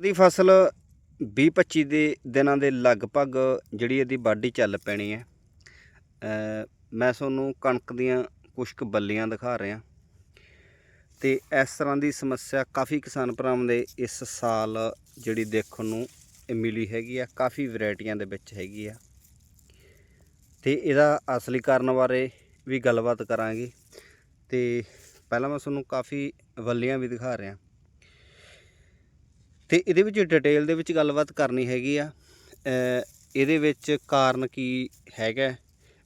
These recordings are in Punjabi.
ਦੀ ਫਸਲ 20-25 ਦੇ ਦਿਨਾਂ ਦੇ ਲਗਭਗ ਜਿਹੜੀ ਇਹਦੀ ਵਾਢੀ ਚੱਲ ਪੈਣੀ ਹੈ। ਮੈਂ ਤੁਹਾਨੂੰ ਕਣਕ ਦੀਆਂ ਕੁਝ ਕੁ ਬੱਲੀਆਂ ਦਿਖਾ ਰਿਹਾ। ਤੇ ਇਸ ਤਰ੍ਹਾਂ ਦੀ ਸਮੱਸਿਆ ਕਾਫੀ ਕਿਸਾਨ ਭਰਾਵਾਂ ਦੇ ਇਸ ਸਾਲ ਜਿਹੜੀ ਦੇਖਣ ਨੂੰ ਮਿਲੀ ਹੈਗੀ ਆ, ਕਾਫੀ ਵੈਰਾਈਟੀਆਂ ਦੇ ਵਿੱਚ ਹੈਗੀ ਆ। ਤੇ ਇਹਦਾ ਅਸਲੀ ਕਾਰਨ ਬਾਰੇ ਵੀ ਗੱਲਬਾਤ ਕਰਾਂਗੇ। ਤੇ ਪਹਿਲਾਂ ਮੈਂ ਤੁਹਾਨੂੰ ਕਾਫੀ ਬੱਲੀਆਂ ਵੀ ਦਿਖਾ ਰਿਹਾ। ਤੇ ਇਹਦੇ ਵਿੱਚ ਡਿਟੇਲ ਦੇ ਵਿੱਚ ਗੱਲਬਾਤ ਕਰਨੀ ਹੈਗੀ ਆ। ਇਹਦੇ ਵਿੱਚ ਕਾਰਨ ਕੀ ਹੈਗਾ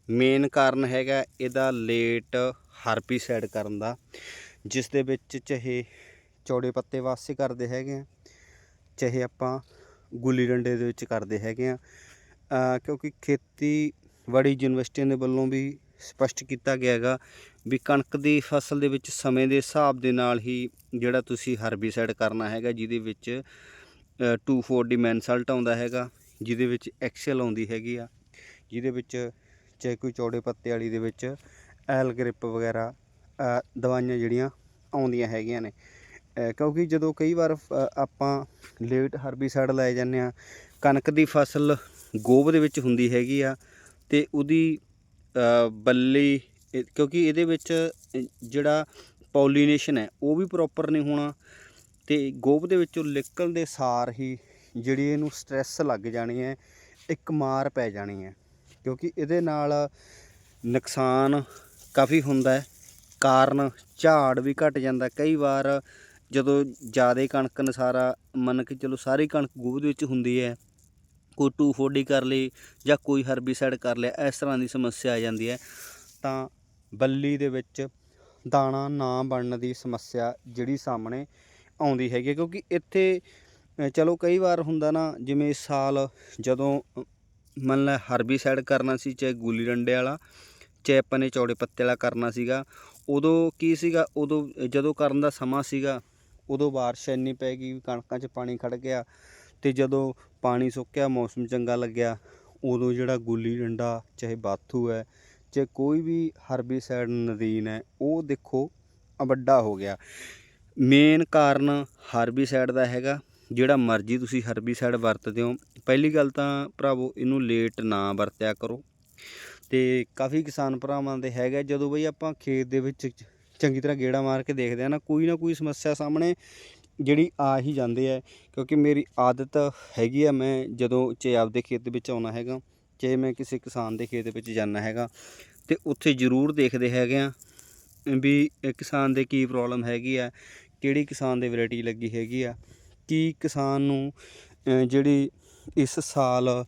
ਮੇਨ ਕਾਰਨ ਹੈਗਾ ਇਹਦਾ ਲੇਟ ਹਰਪੀਸਾਈਡ ਕਰਨ ਦਾ ਜਿਸ ਦੇ ਵਿੱਚ ਚਾਹੇ ਚੌੜੇ ਪੱਤੇ ਵਾਸਤੇ ਕਰਦੇ ਹੈਗੇ ਆ ਚਾਹੇ ਆਪਾਂ ਗੁੱਲੀ ਡੰਡੇ ਦੇ ਵਿੱਚ ਕਰਦੇ ਹੈਗੇ ਆ। ਅ, ਕਿਉਂਕਿ ਖੇਤੀਬਾੜੀ ਯੂਨੀਵਰਸਿਟੀਆਂ ਦੇ ਵੱਲੋਂ ਵੀ ਸਪਸ਼ਟ ਕੀਤਾ ਗਿਆ ਹੈਗਾ ਵੀ ਕਣਕ ਦੀ ਫਸਲ ਦੇ ਵਿੱਚ ਸਮੇਂ ਦੇ ਹਿਸਾਬ ਦੇ ਨਾਲ ਹੀ ਜਿਹੜਾ ਤੁਸੀਂ ਹਰਬੀਸਾਈਡ ਕਰਨਾ ਹੈਗਾ ਜਿਹਦੇ ਵਿੱਚ 2,4-ਡੀ ਮੈਨਸਲਟ ਆਉਂਦਾ ਹੈਗਾ ਜਿਹਦੇ ਵਿੱਚ ਐਕਸਲ ਆਉਂਦੀ ਹੈਗੀ ਆ ਜਿਹਦੇ ਵਿੱਚ ਚਾਹੇ ਕੋਈ ਚੌੜੇ ਪੱਤੇ ਵਾਲੀ ਦੇ ਵਿੱਚ ਐਲ ਗ੍ਰਿਪ ਵਗੈਰਾ ਦਵਾਈਆਂ ਜਿਹੜੀਆਂ ਆਉਂਦੀਆਂ ਹੈਗੀਆਂ ਨੇ। ਕਿਉਂਕਿ ਜਦੋਂ ਕਈ ਵਾਰ ਆਪਾਂ ਲੇਟ ਹਰਬੀਸਾਈਡ ਲਾਏ ਜਾਂਦੇ ਆ ਕਣਕ ਦੀ ਫਸਲ ਗੋਭ ਦੇ ਵਿੱਚ ਹੁੰਦੀ ਹੈਗੀ ਆ ਤੇ ਉਹਦੀ ਬੱਲੀ ਕਿਉਂਕਿ ਇਹਦੇ ਵਿੱਚ ਜਿਹੜਾ ਪੋਲੀਨੇਸ਼ਨ ਹੈ, ਉਹ ਵੀ ਪ੍ਰੋਪਰ ਨਹੀਂ ਹੋਣਾ ਤੇ ਗੋਭ ਦੇ ਵਿੱਚੋਂ ਨਿਕਲਦੇ ਸਾਰ ਹੀ ਜਿਹੜੀ ਇਹਨੂੰ ਸਟ੍ਰੈਸ ਲੱਗ ਜਾਣੀ ਹੈ, ਇੱਕ ਮਾਰ ਪੈ ਜਾਣੀ ਹੈ। ਕਿਉਂਕਿ ਇਹਦੇ ਨਾਲ ਨੁਕਸਾਨ ਕਾਫੀ ਹੁੰਦਾ ਹੈ, ਕਾਰਨ ਝਾੜ ਵੀ ਘਟ ਜਾਂਦਾ। ਕਈ ਵਾਰ ਜਦੋਂ ਜ਼ਿਆਦਾ ਕਣਕ ਨਸਾਰਾ, ਮੰਨ ਕੇ ਚਲੋ ਸਾਰੀ ਕਣਕ ਗੋਭ ਦੇ ਵਿੱਚ ਹੁੰਦੀ ਹੈ, ਕੋਈ 240 ਕਰ ਲਈ ਜਾਂ ਕੋਈ ਹਰਬੀਸਾਈਡ ਕਰ ਲਿਆ, ਇਸ ਤਰ੍ਹਾਂ ਦੀ ਸਮੱਸਿਆ ਆ ਜਾਂਦੀ ਹੈ। ਤਾਂ ਬੱਲੀ ਦੇ ਵਿੱਚ ਦਾਣਾ ਨਾ ਬਣਨ ਦੀ ਸਮੱਸਿਆ ਜਿਹੜੀ ਸਾਹਮਣੇ ਆਉਂਦੀ ਹੈਗੀ ਹੈ। ਕਿਉਂਕਿ ਇੱਥੇ ਚਲੋ ਕਈ ਵਾਰ ਹੁੰਦਾ ਨਾ, ਜਿਵੇਂ ਇਸ ਸਾਲ ਜਦੋਂ ਮੰਨ ਲੈ ਹਰਬੀਸਾਈਡ ਕਰਨਾ ਸੀ, ਚਾਹੇ ਗੁੱਲੀ ਡੰਡੇ ਵਾਲਾ, ਚਾਹੇ ਆਪਾਂ ਨੇ ਚੌੜੇ ਪੱਤੇ ਵਾਲਾ ਕਰਨਾ ਸੀਗਾ, ਉਦੋਂ ਕੀ ਸੀਗਾ, ਉਦੋਂ ਜਦੋਂ ਕਰਨ ਦਾ ਸਮਾਂ ਸੀਗਾ, ਉਦੋਂ ਬਾਰਿਸ਼ ਇੰਨੀ ਪੈ ਗਈ, ਕਣਕਾਂ 'ਚ ਪਾਣੀ ਖੜ ਗਿਆ ਤੇ ਜਦੋਂ ਪਾਣੀ ਸੁੱਕਿਆ ਮੌਸਮ ਚੰਗਾ ਲੱਗਿਆ, ਉਦੋਂ ਜਿਹੜਾ ਗੁੱਲੀ ਡੰਡਾ, ਚਾਹੇ ਬਾਥੂ ਹੈ ਜੇ ਕੋਈ ਵੀ ਹਰਬੀਸਾਈਡ ਨਦੀਨ ਹੈ, ਉਹ ਦੇਖੋ ਅ ਵੱਡਾ ਹੋ ਗਿਆ। ਮੇਨ ਕਾਰਨ ਹਰਬੀਸਾਈਡ ਦਾ ਹੈਗਾ, ਜਿਹੜਾ ਮਰਜ਼ੀ ਤੁਸੀਂ ਹਰਬੀਸਾਈਡ ਵਰਤਦੇ ਹੋ। ਪਹਿਲੀ ਗੱਲ ਤਾਂ ਭਰਾਵੋ, ਇਹਨੂੰ ਲੇਟ ਨਾ ਵਰਤਿਆ ਕਰੋ। ਤੇ ਕਾਫੀ ਕਿਸਾਨ ਭਰਾਵਾਂ ਦੇ ਹੈਗਾ, ਜਦੋਂ ਬਈ ਆਪਾਂ ਖੇਤ ਦੇ ਵਿੱਚ ਚੰਗੀ ਤਰ੍ਹਾਂ ਗੇੜਾ ਮਾਰ ਕੇ ਦੇਖਦੇ ਆ ਨਾ, ਕੋਈ ਨਾ ਕੋਈ ਸਮੱਸਿਆ ਸਾਹਮਣੇ ਜਿਹੜੀ ਆ ਹੀ ਜਾਂਦੇ ਆ ਕਿਉਂਕਿ ਮੇਰੀ ਆਦਤ ਹੈਗੀ ਆ, ਮੈਂ ਜਦੋਂ ਚਾਹੇ ਆਪਦੇ ਖੇਤ ਦੇ ਵਿੱਚ ਆਉਣਾ ਹੈਗਾ ਜੇ ਮੈਂ ਕਿਸੇ ਕਿਸਾਨ ਦੇ ਖੇਤ ਵਿੱਚ ਜਾਣਾ ਹੈਗਾ ਤੇ ਉੱਥੇ ਜ਼ਰੂਰ ਦੇਖਦੇ ਹੈਗੇ ਆ ਵੀ ਕਿਸਾਨ ਦੇ ਕੀ ਪ੍ਰੋਬਲਮ ਹੈਗੀ ਆ, ਕਿਹੜੀ ਕਿਸਾਨ ਦੇ ਵੈਰਾਈਟੀ ਲੱਗੀ ਹੈਗੀ ਆ, ਕੀ ਕਿਸਾਨ ਨੂੰ ਜਿਹੜੀ ਇਸ ਸਾਲ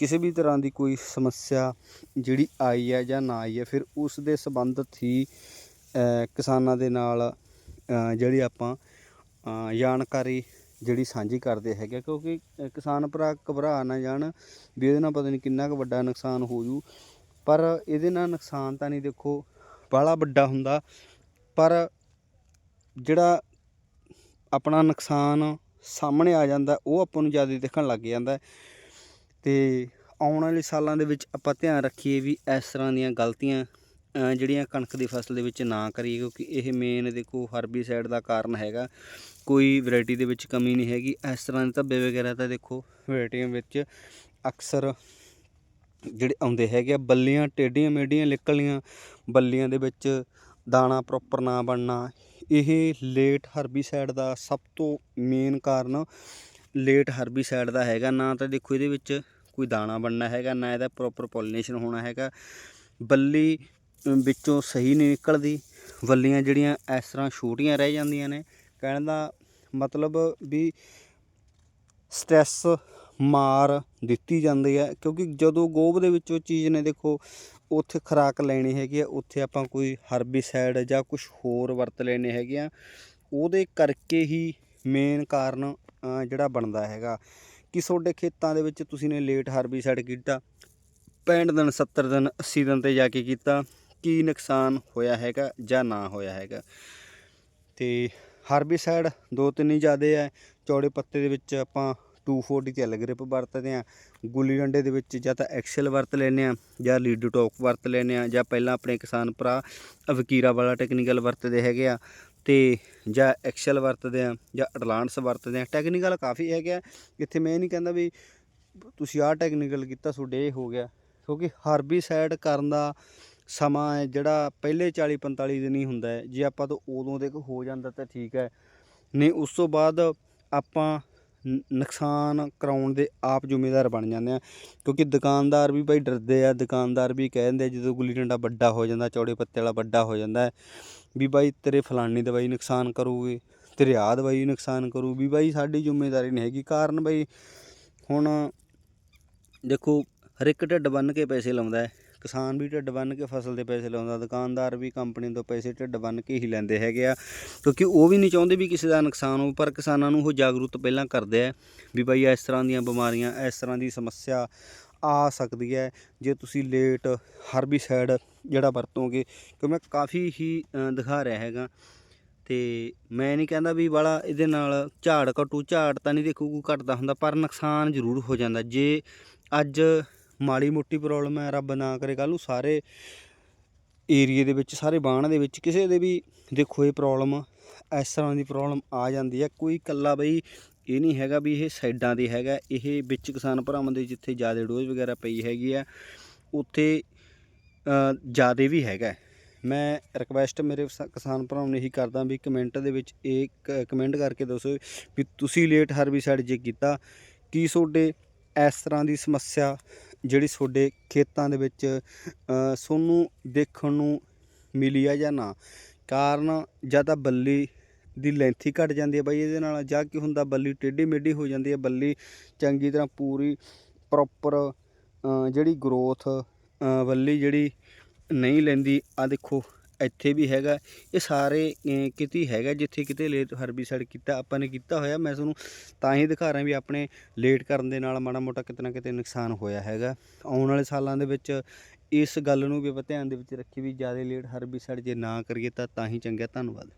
ਕਿਸੇ ਵੀ ਤਰ੍ਹਾਂ ਦੀ ਕੋਈ ਸਮੱਸਿਆ ਜਿਹੜੀ ਆਈ ਹੈ ਜਾਂ ਨਾ ਆਈ ਹੈ ਫਿਰ ਉਸ ਦੇ ਸੰਬੰਧਿਤ ਹੀ ਕਿਸਾਨਾਂ ਦੇ ਨਾਲ ਜਿਹੜੀ ਆਪਾਂ ਜਾਣਕਾਰੀ ਜਿਹੜੀ ਸਾਂਝੀ ਕਰਦੇ ਹੈਗੇ ਕਿਉਂਕਿ ਕਿਸਾਨ ਭਰਾ ਘਬਰਾ ਨਾ ਜਾਣ ਵੀ ਇਹਦੇ ਨਾਲ ਪਤਾ ਨਹੀਂ ਕਿੰਨਾ ਕੁ ਵੱਡਾ ਨੁਕਸਾਨ ਹੋ ਜੂ ਪਰ ਇਹਦੇ ਨਾਲ ਨੁਕਸਾਨ ਤਾਂ ਨਹੀਂ ਦੇਖੋ, ਬਾਹਲਾ ਵੱਡਾ ਹੁੰਦਾ ਪਰ ਜਿਹੜਾ ਆਪਣਾ ਨੁਕਸਾਨ ਸਾਹਮਣੇ ਆ ਜਾਂਦਾ, ਉਹ ਆਪਾਂ ਨੂੰ ਜ਼ਿਆਦਾ ਦੇਖਣ ਲੱਗ ਜਾਂਦਾ ਹੈ। ਤੇ ਆਉਣ ਵਾਲੇ ਸਾਲਾਂ ਦੇ ਵਿੱਚ ਆਪਾਂ ਧਿਆਨ ਰੱਖੀਏ ਵੀ ਇਸ ਤਰ੍ਹਾਂ ਦੀਆਂ ਗਲਤੀਆਂ ਜਿਹੜੀਆਂ ਕਣਕ ਦੀ ਫਸਲ ਦੇ ਵਿੱਚ ਨਾ ਕਰੀਏ, ਕਿਉਂਕਿ ਇਹ ਮੇਨ ਦੇਖੋ ਹਰਬੀਸਾਈਡ ਦਾ ਕਾਰਨ ਹੈਗਾ। ਕੋਈ ਵੈਰਾਈਟੀ ਦੇ ਵਿੱਚ ਕਮੀ ਨਹੀਂ ਹੈਗੀ। ਇਸ ਤਰ੍ਹਾਂ ਦੇ ਧੱਬੇ ਵਗੈਰਾ ਤਾਂ ਦੇਖੋ ਵੈਰਾਈਟੀਆਂ ਵਿੱਚ ਅਕਸਰ ਜਿਹੜੇ ਆਉਂਦੇ ਹੈਗੇ ਆ, ਬੱਲੀਆਂ ਟੇਢੀਆਂ ਮੇਢੀਆਂ ਨਿਕਲੀਆਂ, ਬੱਲੀਆਂ ਦੇ ਵਿੱਚ ਦਾਣਾ ਪ੍ਰੋਪਰ ਨਾ ਬਣਨਾ। ਇਹ ਲੇਟ ਹਰਬੀਸਾਈਡ ਦਾ ਸਭ ਤੋਂ ਮੇਨ ਕਾਰਨ ਲੇਟ ਹਰਬੀਸਾਈਡ ਦਾ ਹੈਗਾ। ਨਾ ਤਾਂ ਦੇਖੋ ਇਹਦੇ ਵਿੱਚ ਕੋਈ ਦਾਣਾ ਬਣਨਾ ਹੈਗਾ, ਨਾ ਇਹਦਾ ਪ੍ਰੋਪਰ ਪੋਲੀਨੇਸ਼ਨ ਹੋਣਾ ਹੈਗਾ। ਬੱਲੀ ਵਿੱਚੋਂ ਸਹੀ ਨਹੀਂ ਨਿਕਲਦੀ, ਵੱਲੀਆਂ ਜਿਹੜੀਆਂ ਇਸ ਤਰ੍ਹਾਂ ਛੋਟੀਆਂ ਰਹਿ ਜਾਂਦੀਆਂ ਨੇ, ਕਹਿਣ ਦਾ ਮਤਲਬ ਵੀ ਸਟ੍ਰੈਸ ਮਾਰ ਦਿੱਤੀ ਜਾਂਦੀ ਹੈ, ਕਿਉਂਕਿ ਜਦੋਂ ਗੋਭ ਦੇ ਵਿੱਚੋਂ ਚੀਜ਼ ਨੇ ਦੇਖੋ, ਉੱਥੇ ਖੁਰਾਕ ਲੈਣੀ ਹੈਗੀ ਆ ਉੱਥੇ ਆਪਾਂ ਕੋਈ ਹਰਬੀਸਾਈਡ ਜਾਂ ਕੁਝ ਹੋਰ ਵਰਤ ਲੈਣੇ ਹੈਗੇ ਆ ਉਹਦੇ ਕਰਕੇ ਹੀ ਮੇਨ ਕਾਰਨ ਜਿਹੜਾ ਬਣਦਾ ਹੈਗਾ। ਕਿ ਤੁਹਾਡੇ ਖੇਤਾਂ ਦੇ ਵਿੱਚ ਤੁਸੀਂ ਨੇ ਲੇਟ ਹਰਬੀਸਾਈਡ ਕੀਤਾ 65 ਦਿਨ 70 ਦਿਨ 80 ਦਿਨ ਤੇ ਜਾ ਕੇ ਕੀਤਾ ਕੀ ਨੁਕਸਾਨ ਹੋਇਆ ਹੈਗਾ ਜਾਂ ਨਾ ਹੋਇਆ ਹੈਗਾ। ਤੇ ਹਰਬੀਸਾਈਡ ਦੋ ਤਿੰਨ ਹੀ ਜ਼ਿਆਦੇ ਆ। ਚੌੜੇ ਪੱਤੇ ਦੇ ਵਿੱਚ ਆਪਾਂ 240 ਤੇ ਐਲਗ੍ਰਿਪ ਵਰਤਦੇ ਆ ਗੁੱਲੀ ਡੰਡੇ ਦੇ ਵਿੱਚ ਜਾਂ ਤਾਂ ਐਕਸਲ ਵਰਤ ਲੈਨੇ ਆ ਜਾਂ ਲੀਡੋ ਟੋਕ ਵਰਤ ਲੈਨੇ ਆ ਜਾਂ ਪਹਿਲਾਂ ਆਪਣੇ ਕਿਸਾਨ ਭਰਾ ਵਕੀਰਾ ਵਾਲਾ ਟੈਕਨੀਕਲ ਵਰਤਦੇ ਹੈਗੇ ਆ ਤੇ ਜਾਂ ਐਕਸਲ ਵਰਤਦੇ ਆ ਜਾਂ ਅਡਲਾਂਸ ਵਰਤਦੇ ਆ ਟੈਕਨੀਕਲ ਕਾਫੀ ਹੈਗਾ ਇੱਥੇ ਮੈਂ ਇਹ ਨਹੀਂ ਕਹਿੰਦਾ ਵੀ ਤੁਸੀਂ ਆਹ ਟੈਕਨੀਕਲ ਕੀਤਾ ਤੁਹਾਡੇ ਇਹ ਹੋ ਗਿਆ। ਕਿਉਂਕਿ ਹਰਬੀਸਾਈਡ ਕਰਨ ਦਾ ਸਮਾਂ ਹੈ ਜਿਹੜਾ ਪਹਿਲੇ 40 45 ਦਿਨ ਹੀ ਹੁੰਦਾ ਹੈ। ਜੇ ਆਪਾਂ ਤੋਂ ਉਦੋਂ ਤੱਕ ਹੋ ਜਾਂਦਾ ਤਾਂ ਠੀਕ ਹੈ। ਨਹੀਂ, ਉਸ ਤੋਂ ਬਾਅਦ ਆਪਾਂ ਨੁਕਸਾਨ ਕਰਾਉਣ ਦੇ ਆਪ ਜ਼ਿੰਮੇਦਾਰ ਬਣ ਜਾਂਦੇ ਆ ਕਿਉਂਕਿ ਦੁਕਾਨਦਾਰ ਵੀ ਭਾਈ ਡਰਦੇ ਆ, ਦੁਕਾਨਦਾਰ ਵੀ ਕਹਿ ਦਿੰਦੇ ਜਦੋਂ ਗੁੱਲੀ ਡੰਡਾ ਵੱਡਾ ਹੋ ਜਾਂਦਾ, ਚੌੜੇ ਪੱਤੇ ਵਾਲਾ ਵੱਡਾ ਹੋ ਜਾਂਦਾ ਵੀ ਬਾਈ ਤੇਰੇ ਫਲਾਨੀ ਦਵਾਈ ਨੁਕਸਾਨ ਕਰੂਗੀ, ਤੇਰੇ ਆਹ ਦਵਾਈ ਨੁਕਸਾਨ ਕਰੂ, ਵੀ ਬਾਈ ਸਾਡੀ ਜ਼ਿੰਮੇਵਾਰੀ ਨਹੀਂ ਹੈਗੀ। ਕਾਰਨ ਬਾਈ ਹੁਣ ਦੇਖੋ ਹਰ ਇੱਕ ਢਿੱਡ ਬੰਨ ਕੇ ਪੈਸੇ ਲਾਉਂਦਾ ਹੈ। ਕਿਸਾਨ ਵੀ ਢਿੱਡ ਬੰਨ ਕੇ ਫਸਲ ਦੇ ਪੈਸੇ ਲਾਉਂਦਾ, ਦੁਕਾਨਦਾਰ ਵੀ ਕੰਪਨੀ ਤੋਂ ਪੈਸੇ ਢਿੱਡ ਬੰਨ ਕੇ ਹੀ ਲੈਂਦੇ ਹੈਗੇ ਆ, ਕਿਉਂਕਿ ਉਹ ਵੀ ਨਹੀਂ ਚਾਹੁੰਦੇ ਵੀ ਕਿਸੇ ਦਾ ਨੁਕਸਾਨ ਹੋ ਪਰ ਕਿਸਾਨਾਂ ਨੂੰ ਉਹ ਜਾਗਰੂਕ ਪਹਿਲਾਂ ਕਰਦੇ ਆ ਵੀ ਬਾਈ ਇਸ ਤਰ੍ਹਾਂ ਦੀਆਂ ਬਿਮਾਰੀਆਂ, ਇਸ ਤਰ੍ਹਾਂ ਦੀ ਸਮੱਸਿਆ ਆ ਸਕਦੀ ਹੈ, ਜੇ ਤੁਸੀਂ ਲੇਟ ਹਰਬੀਸਾਈਡ ਜਿਹੜਾ ਵਰਤੋਗੇ ਕਿਉਂਕਿ ਮੈਂ ਕਾਫੀ ਹੀ ਦਿਖਾ ਰਿਹਾ ਹੈਗਾ। ਤੇ ਮੈਂ ਨਹੀਂ ਕਹਿੰਦਾ ਵੀ ਵਾਲਾ ਇਹਦੇ ਨਾਲ ਝਾੜ ਘਟੂ, ਝਾੜ ਤਾਂ ਨਹੀਂ ਦੇਖੋ, ਕੋਈ ਘਟਦਾ ਹੁੰਦਾ, ਪਰ ਨੁਕਸਾਨ ਜ਼ਰੂਰ ਹੋ ਜਾਂਦਾ। ਜੇ ਅੱਜ ਮਾੜੀ ਮੋਟੀ ਪ੍ਰੋਬਲਮ ਹੈ, ਰੱਬ ਨਾ ਕਰੇ ਕੱਲ ਨੂੰ ਸਾਰੇ ਏਰੀਏ ਦੇ ਵਿੱਚ, ਸਾਰੇ ਬਾਣ ਦੇ ਵਿੱਚ ਕਿਸੇ ਦੇ ਵੀ ਦੇਖੋ ਇਹ ਪ੍ਰੋਬਲਮ ਇਸ ਤਰ੍ਹਾਂ ਦੀ ਪ੍ਰੋਬਲਮ ਆ ਜਾਂਦੀ ਹੈ। ਕੋਈ ਇਕੱਲਾ ਬਈ ਇਹ ਨਹੀਂ ਹੈਗਾ ਵੀ ਇਹ ਸਾਈਡਾਂ ਦੇ ਹੈਗਾ, ਇਹ ਵਿੱਚ ਕਿਸਾਨ ਭਰਾਵਾਂ ਦੇ ਜਿੱਥੇ ਜ਼ਿਆਦਾ ਡੋਜ਼ ਵਗੈਰਾ ਪਈ ਹੈਗੀ ਆ ਉੱਥੇ ਜ਼ਿਆਦਾ ਵੀ ਹੈਗਾ ਮੈਂ ਰਿਕਵੈਸਟ ਮੇਰੇ ਕਿਸਾਨ ਭਰਾਵਾਂ ਨੂੰ ਇਹੀ ਕਰਦਾ ਵੀ ਕਮੈਂਟ ਦੇ ਵਿੱਚ ਇਹ ਕਮੈਂਟ ਕਰਕੇ ਦੱਸੋ ਵੀ ਤੁਸੀਂ ਲੇਟ ਹਰਬੀਸਾਈਡ ਜੇ ਕੀਤਾ, ਕੀ ਤੁਹਾਡੇ ਇਸ ਤਰ੍ਹਾਂ ਦੀ ਸਮੱਸਿਆ ਜਿਹੜੀ ਤੁਹਾਡੇ ਖੇਤਾਂ ਦੇ ਵਿੱਚ ਅ, ਤੁਹਾਨੂੰ ਦੇਖਣ ਨੂੰ ਮਿਲੀ ਆ ਜਾਂ ਨਾ? ਕਾਰਨ ਜਾਂ ਤਾਂ ਬੱਲੀ ਦੀ ਲੈਂਥ ਹੀ ਘਟ ਜਾਂਦੀ ਹੈ ਬਾਈ ਇਹਦੇ ਨਾਲ ਜਾਂ ਕੀ ਹੁੰਦਾ ਬੱਲੀ ਟੇਢੀ ਮੇਢੀ ਹੋ ਜਾਂਦੀ ਹੈ ਬੱਲੀ ਚੰਗੀ ਤਰ੍ਹਾਂ ਪੂਰੀ ਪ੍ਰੋਪਰ ਜਿਹੜੀ ਗਰੋਥ ਬੱਲੀ ਜਿਹੜੀ ਨਹੀਂ ਲੈਂਦੀ ਆ ਦੇਖੋ। ਇੱਥੇ ਵੀ ਹੈਗਾ। ਇਹ ਸਾਰੇ ਕਿਤੇ ਹੈਗਾ, ਜਿੱਥੇ ਕਿਤੇ ਲੇਟ ਹਰਬੀਸਾਈਡ ਕੀਤਾ, ਆਪਾਂ ਨੇ ਕੀਤਾ ਹੋਇਆ। ਮੈਂ ਤੁਹਾਨੂੰ ਤਾਂ ਹੀ ਦਿਖਾ ਰਿਹਾ ਵੀ ਆਪਣੇ ਲੇਟ ਕਰਨ ਦੇ ਨਾਲ ਮਾੜਾ ਮੋਟਾ ਕਿਤੇ ਨਾ ਕਿਤੇ ਨੁਕਸਾਨ ਹੋਇਆ ਹੈਗਾ। ਆਉਣ ਵਾਲੇ ਸਾਲਾਂ ਦੇ ਵਿੱਚ ਇਸ ਗੱਲ ਨੂੰ ਵੀ ਆਪਾਂ ਧਿਆਨ ਦੇ ਵਿੱਚ ਰੱਖੀ ਵੀ ਜ਼ਿਆਦਾ ਲੇਟ ਹਰਬੀਸਾਈਡ ਜੇ ਨਾ ਕਰੀਏ ਤਾਂ ਤਾਂ ਹੀ ਚੰਗਾ। ਧੰਨਵਾਦ।